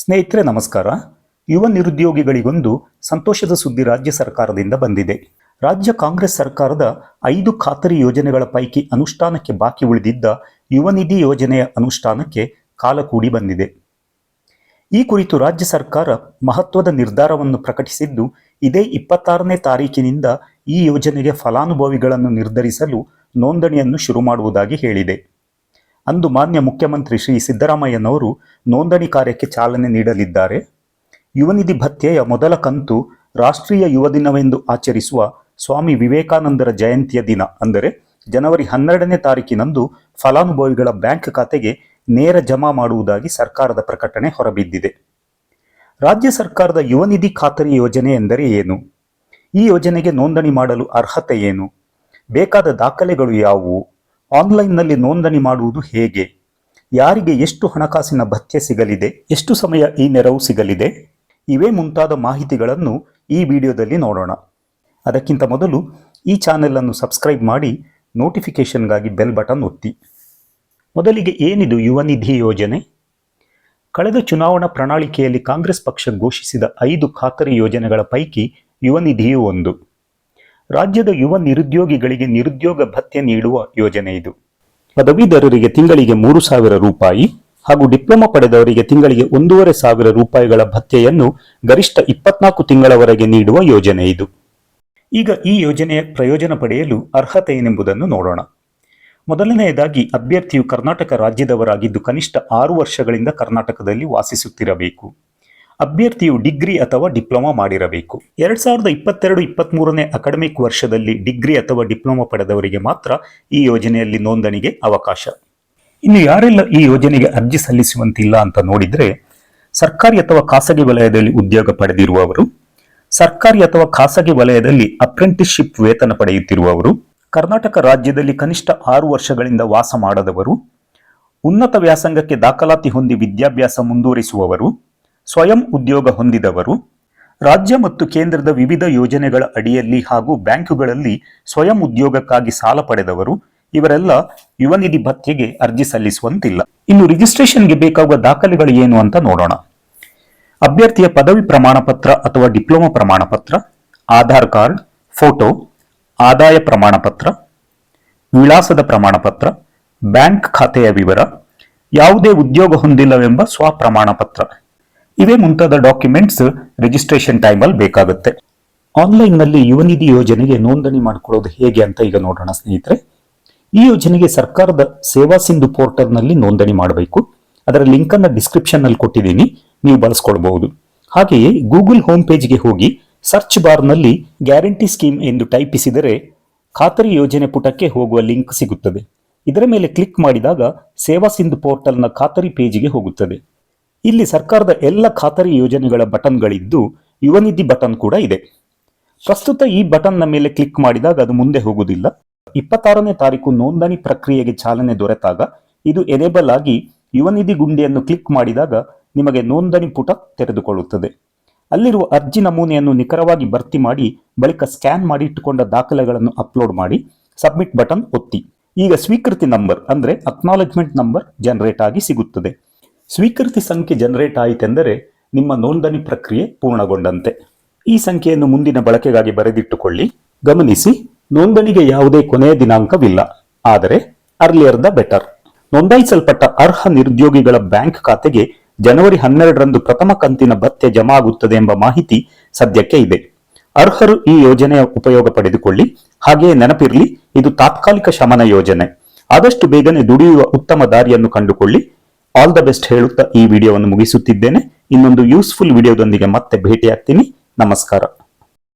ಸ್ನೇಹಿತರೆ, ನಮಸ್ಕಾರ. ಯುವ ನಿರುದ್ಯೋಗಿಗಳಿಗೊಂದು ಸಂತೋಷದ ಸುದ್ದಿ ರಾಜ್ಯ ಸರ್ಕಾರದಿಂದ ಬಂದಿದೆ. ರಾಜ್ಯ ಕಾಂಗ್ರೆಸ್ ಸರ್ಕಾರದ ಐದು ಖಾತರಿ ಯೋಜನೆಗಳ ಪೈಕಿ ಅನುಷ್ಠಾನಕ್ಕೆ ಬಾಕಿ ಉಳಿದಿದ್ದ ಯುವ ನಿಧಿ ಯೋಜನೆಯ ಅನುಷ್ಠಾನಕ್ಕೆ ಕಾಲ ಕೂಡಿ ಬಂದಿದೆ. ಈ ಕುರಿತು ರಾಜ್ಯ ಸರ್ಕಾರ ಮಹತ್ವದ ನಿರ್ಧಾರವನ್ನು ಪ್ರಕಟಿಸಿದ್ದು, ಇದೇ ಇಪ್ಪತ್ತಾರನೇ ತಾರೀಕಿನಿಂದ ಈ ಯೋಜನೆಗೆ ಫಲಾನುಭವಿಗಳನ್ನು ನಿರ್ಧರಿಸಲು ನೋಂದಣಿಯನ್ನು ಶುರು ಮಾಡುವುದಾಗಿ ಹೇಳಿದೆ. ಅಂದು ಮಾನ್ಯ ಮುಖ್ಯಮಂತ್ರಿ ಶ್ರೀ ಸಿದ್ದರಾಮಯ್ಯನವರು ನೋಂದಣಿ ಕಾರ್ಯಕ್ಕೆ ಚಾಲನೆ ನೀಡಲಿದ್ದಾರೆ. ಯುವನಿಧಿ ಭತ್ಯೆಯ ಮೊದಲ ಕಂತು ರಾಷ್ಟ್ರೀಯ ಯುವ ದಿನವೆಂದು ಆಚರಿಸುವ ಸ್ವಾಮಿ ವಿವೇಕಾನಂದರ ಜಯಂತಿಯ ದಿನ ಅಂದರೆ ಜನವರಿ ಹನ್ನೆರಡನೇ ತಾರೀಕಿನಂದು ಫಲಾನುಭವಿಗಳ ಬ್ಯಾಂಕ್ ಖಾತೆಗೆ ನೇರ ಜಮಾ ಮಾಡುವುದಾಗಿ ಸರ್ಕಾರದ ಪ್ರಕಟಣೆ ಹೊರಬಿದ್ದಿದೆ. ರಾಜ್ಯ ಸರ್ಕಾರದ ಯುವನಿಧಿ ಖಾತರಿ ಯೋಜನೆ ಎಂದರೆ ಏನು? ಈ ಯೋಜನೆಗೆ ನೋಂದಣಿ ಮಾಡಲು ಅರ್ಹತೆ ಏನು? ಬೇಕಾದ ದಾಖಲೆಗಳು ಯಾವುವು? ಆನ್ಲೈನ್ನಲ್ಲಿ ನೋಂದಣಿ ಮಾಡುವುದು ಹೇಗೆ? ಯಾರಿಗೆ ಎಷ್ಟು ಹಣಕಾಸಿನ ಭತ್ಯೆ ಸಿಗಲಿದೆ? ಎಷ್ಟು ಸಮಯ ಈ ನೆರವು ಸಿಗಲಿದೆ? ಇವೇ ಮುಂತಾದ ಮಾಹಿತಿಗಳನ್ನು ಈ ವಿಡಿಯೋದಲ್ಲಿ ನೋಡೋಣ. ಅದಕ್ಕಿಂತ ಮೊದಲು ಈ ಚಾನೆಲನ್ನು ಸಬ್ಸ್ಕ್ರೈಬ್ ಮಾಡಿ ನೋಟಿಫಿಕೇಷನ್ಗಾಗಿ ಬೆಲ್ ಬಟನ್ ಒತ್ತಿ. ಮೊದಲಿಗೆ ಏನಿದು ಯುವ ನಿಧಿ ಯೋಜನೆ? ಕಳೆದ ಚುನಾವಣಾ ಪ್ರಣಾಳಿಕೆಯಲ್ಲಿ ಕಾಂಗ್ರೆಸ್ ಪಕ್ಷ ಘೋಷಿಸಿದ ಐದು ಖಾತರಿ ಯೋಜನೆಗಳ ಪೈಕಿ ಯುವ ನಿಧಿಯೂ ಒಂದು. ರಾಜ್ಯದ ಯುವ ನಿರುದ್ಯೋಗಿಗಳಿಗೆ ನಿರುದ್ಯೋಗ ಭತ್ಯೆ ನೀಡುವ ಯೋಜನೆ ಇದು. ಪದವೀಧರರಿಗೆ ತಿಂಗಳಿಗೆ ಮೂರು ಸಾವಿರ ರೂಪಾಯಿ ಹಾಗೂ ಡಿಪ್ಲೊಮಾ ಪಡೆದವರಿಗೆ ತಿಂಗಳಿಗೆ ಒಂದೂವರೆ ಸಾವಿರ ರೂಪಾಯಿಗಳ ಭತ್ಯೆಯನ್ನು ಗರಿಷ್ಠ ಇಪ್ಪತ್ನಾಲ್ಕು ತಿಂಗಳವರೆಗೆ ನೀಡುವ ಯೋಜನೆ ಇದು. ಈಗ ಈ ಯೋಜನೆಯ ಪ್ರಯೋಜನ ಪಡೆಯಲು ಅರ್ಹತೆ ಏನೆಂಬುದನ್ನು ನೋಡೋಣ. ಮೊದಲನೆಯದಾಗಿ ಅಭ್ಯರ್ಥಿಯು ಕರ್ನಾಟಕ ರಾಜ್ಯದವರಾಗಿದ್ದು ಕನಿಷ್ಠ ಆರು ವರ್ಷಗಳಿಂದ ಕರ್ನಾಟಕದಲ್ಲಿ ವಾಸಿಸುತ್ತಿರಬೇಕು. ಅಭ್ಯರ್ಥಿಯು ಡಿಗ್ರಿ ಅಥವಾ ಡಿಪ್ಲೊಮಾ ಮಾಡಿರಬೇಕು. ಎರಡ್ ಸಾವಿರದ ಇಪ್ಪತ್ತೆರಡು ಇಪ್ಪತ್ಮೂರನೇ ಅಕಾಡೆಮಿಕ್ ವರ್ಷದಲ್ಲಿ ಡಿಗ್ರಿ ಅಥವಾ ಡಿಪ್ಲೊಮಾ ಪಡೆದವರಿಗೆ ಮಾತ್ರ ಈ ಯೋಜನೆಯಲ್ಲಿ ನೋಂದಣಿಗೆ ಅವಕಾಶ. ಇನ್ನು ಯಾರೆಲ್ಲ ಈ ಯೋಜನೆಗೆ ಅರ್ಜಿ ಸಲ್ಲಿಸುವಂತಿಲ್ಲ ಅಂತ ನೋಡಿದರೆ, ಸರ್ಕಾರಿ ಅಥವಾ ಖಾಸಗಿ ವಲಯದಲ್ಲಿ ಉದ್ಯೋಗ ಪಡೆದಿರುವವರು, ಸರ್ಕಾರಿ ಅಥವಾ ಖಾಸಗಿ ವಲಯದಲ್ಲಿ ಅಪ್ರೆಂಟಿಸ್ಶಿಪ್ ವೇತನ ಪಡೆಯುತ್ತಿರುವವರು, ಕರ್ನಾಟಕ ರಾಜ್ಯದಲ್ಲಿ ಕನಿಷ್ಠ ಆರು ವರ್ಷಗಳಿಂದ ವಾಸ ಮಾಡದವರು, ಉನ್ನತ ವ್ಯಾಸಂಗಕ್ಕೆ ದಾಖಲಾತಿ ಹೊಂದಿ ವಿದ್ಯಾಭ್ಯಾಸ ಮುಂದುವರಿಸುವವರು ಸ್ವಯಂ ಉದ್ಯೋಗ ಹೊಂದಿದವರು ರಾಜ್ಯ ಮತ್ತು ಕೇಂದ್ರದ ವಿವಿಧ ಯೋಜನೆಗಳ ಅಡಿಯಲ್ಲಿ ಹಾಗೂ ಬ್ಯಾಂಕುಗಳಲ್ಲಿ ಸ್ವಯಂ ಉದ್ಯೋಗಕ್ಕಾಗಿ ಸಾಲ ಪಡೆದವರು ಇವರೆಲ್ಲ ಯುವ ನಿಧಿ ಭತ್ಯೆಗೆ ಅರ್ಜಿ ಸಲ್ಲಿಸುವಂತಿಲ್ಲ. ಇನ್ನು ರಿಜಿಸ್ಟ್ರೇಷನ್ಗೆ ಬೇಕಾಗುವ ದಾಖಲೆಗಳು ಏನು ಅಂತ ನೋಡೋಣ. ಅಭ್ಯರ್ಥಿಯ ಪದವಿ ಪ್ರಮಾಣ ಪತ್ರ ಅಥವಾ ಡಿಪ್ಲೊಮಾ ಪ್ರಮಾಣ ಪತ್ರ ಆಧಾರ್ ಕಾರ್ಡ್, ಫೋಟೋ, ಆದಾಯ ಪ್ರಮಾಣ ಪತ್ರ ವಿಳಾಸದ ಪ್ರಮಾಣ ಪತ್ರ ಬ್ಯಾಂಕ್ ಖಾತೆಯ ವಿವರ, ಯಾವುದೇ ಉದ್ಯೋಗ ಹೊಂದಿಲ್ಲವೆಂಬ ಸ್ವಪ್ರಮಾಣ ಪತ್ರ ಇವೇ ಮುಂತಾದ ಡಾಕ್ಯುಮೆಂಟ್ಸ್ ರಿಜಿಸ್ಟ್ರೇಷನ್ ಟೈಮಲ್ಲಿ ಬೇಕಾಗುತ್ತೆ. ಆನ್ಲೈನ್ನಲ್ಲಿ ಯುವ ನಿಧಿ ಯೋಜನೆಗೆ ನೋಂದಣಿ ಮಾಡಿಕೊಳ್ಳೋದು ಹೇಗೆ ಅಂತ ಈಗ ನೋಡೋಣ ಸ್ನೇಹಿತರೆ. ಈ ಯೋಜನೆಗೆ ಸರ್ಕಾರದ ಸೇವಾ ಸಿಂಧು ಪೋರ್ಟಲ್ನಲ್ಲಿ ನೋಂದಣಿ ಮಾಡಬೇಕು. ಅದರ ಲಿಂಕ್ ಅನ್ನ ಡಿಸ್ಕ್ರಿಪ್ಷನ್ನಲ್ಲಿ ಕೊಟ್ಟಿದ್ದೀನಿ, ನೀವು ಬಳಸ್ಕೊಳ್ಬಹುದು. ಹಾಗೆಯೇ ಗೂಗಲ್ ಹೋಮ್ ಪೇಜ್ಗೆ ಹೋಗಿ ಸರ್ಚ್ ಬಾರ್ನಲ್ಲಿ ಗ್ಯಾರಂಟಿ ಸ್ಕೀಮ್ ಎಂದು ಟೈಪಿಸಿದರೆ ಖಾತರಿ ಯೋಜನೆ ಪುಟಕ್ಕೆ ಹೋಗುವ ಲಿಂಕ್ ಸಿಗುತ್ತದೆ. ಇದರ ಮೇಲೆ ಕ್ಲಿಕ್ ಮಾಡಿದಾಗ ಸೇವಾ ಸಿಂಧು ಪೋರ್ಟಲ್ನ ಖಾತರಿ ಪೇಜ್ಗೆ ಹೋಗುತ್ತದೆ. ಇಲ್ಲಿ ಸರ್ಕಾರದ ಎಲ್ಲ ಖಾತರಿ ಯೋಜನೆಗಳ ಬಟನ್ಗಳಿದ್ದು ಯುವ ನಿಧಿ ಬಟನ್ ಕೂಡ ಇದೆ. ಪ್ರಸ್ತುತ ಈ ಬಟನ್ನ ಮೇಲೆ ಕ್ಲಿಕ್ ಮಾಡಿದಾಗ ಅದು ಮುಂದೆ ಹೋಗುವುದಿಲ್ಲ. ಇಪ್ಪತ್ತಾರನೇ ತಾರೀಕು ನೋಂದಣಿ ಪ್ರಕ್ರಿಯೆಗೆ ಚಾಲನೆ ದೊರೆತಾಗ ಇದು ಎನೇಬಲ್ ಆಗಿ ಯುವನಿಧಿ ಗುಂಡಿಯನ್ನು ಕ್ಲಿಕ್ ಮಾಡಿದಾಗ ನಿಮಗೆ ನೋಂದಣಿ ಪುಟ ತೆರೆದುಕೊಳ್ಳುತ್ತದೆ. ಅಲ್ಲಿರುವ ಅರ್ಜಿ ನಮೂನೆಯನ್ನು ನಿಖರವಾಗಿ ಭರ್ತಿ ಮಾಡಿ ಬಳಿಕ ಸ್ಕ್ಯಾನ್ ಮಾಡಿ ಇಟ್ಟುಕೊಂಡ ದಾಖಲೆಗಳನ್ನು ಅಪ್ಲೋಡ್ ಮಾಡಿ ಸಬ್ಮಿಟ್ ಬಟನ್ ಒತ್ತಿ. ಈಗ ಸ್ವೀಕೃತಿ ನಂಬರ್ ಅಂದರೆ ಅಕ್ನಾಲೆಜ್ಮೆಂಟ್ ನಂಬರ್ ಜನರೇಟ್ ಆಗಿ ಸಿಗುತ್ತದೆ. ಸ್ವೀಕೃತಿ ಸಂಖ್ಯೆ ಜನರೇಟ್ ಆಯಿತೆಂದರೆ ನಿಮ್ಮ ನೋಂದಣಿ ಪ್ರಕ್ರಿಯೆ ಪೂರ್ಣಗೊಂಡಂತೆ. ಈ ಸಂಖ್ಯೆಯನ್ನು ಮುಂದಿನ ಬಳಕೆಗಾಗಿ ಬರೆದಿಟ್ಟುಕೊಳ್ಳಿ. ಗಮನಿಸಿ, ನೋಂದಣಿಗೆ ಯಾವುದೇ ಕೊನೆಯ ದಿನಾಂಕವಿಲ್ಲ, ಆದರೆ ಅರ್ಲಿಯರ್ ದ ಬೆಟರ್ ನೋಂದಾಯಿಸಲ್ಪಟ್ಟ ಅರ್ಹ ನಿರುದ್ಯೋಗಿಗಳ ಬ್ಯಾಂಕ್ ಖಾತೆಗೆ ಜನವರಿ ಹನ್ನೆರಡರಂದು ಪ್ರಥಮ ಕಂತಿನ ಭತ್ಯೆ ಜಮಾ ಆಗುತ್ತದೆ ಎಂಬ ಮಾಹಿತಿ ಸದ್ಯಕ್ಕೆ ಇದೆ. ಅರ್ಹರು ಈ ಯೋಜನೆಯ ಉಪಯೋಗ ಪಡೆದುಕೊಳ್ಳಿ. ಹಾಗೆಯೇ ನೆನಪಿರಲಿ, ಇದು ತಾತ್ಕಾಲಿಕ ಶಮನ ಯೋಜನೆ. ಆದಷ್ಟು ಬೇಗನೆ ದುಡಿಯುವ ಉತ್ತಮ ದಾರಿಯನ್ನು ಕಂಡುಕೊಳ್ಳಿ. ಆಲ್ ದ ಬೆಸ್ಟ್ ಹೇಳುತ್ತಾ ಈ ವಿಡಿಯೋವನ್ನು ಮುಗಿಸುತ್ತಿದ್ದೇನೆ. ಇನ್ನೊಂದು ಯೂಸ್ಫುಲ್ ವಿಡಿಯೋದೊಂದಿಗೆ ಮತ್ತೆ ಭೇಟಿಯಾಗ್ತೀನಿ. ನಮಸ್ಕಾರ.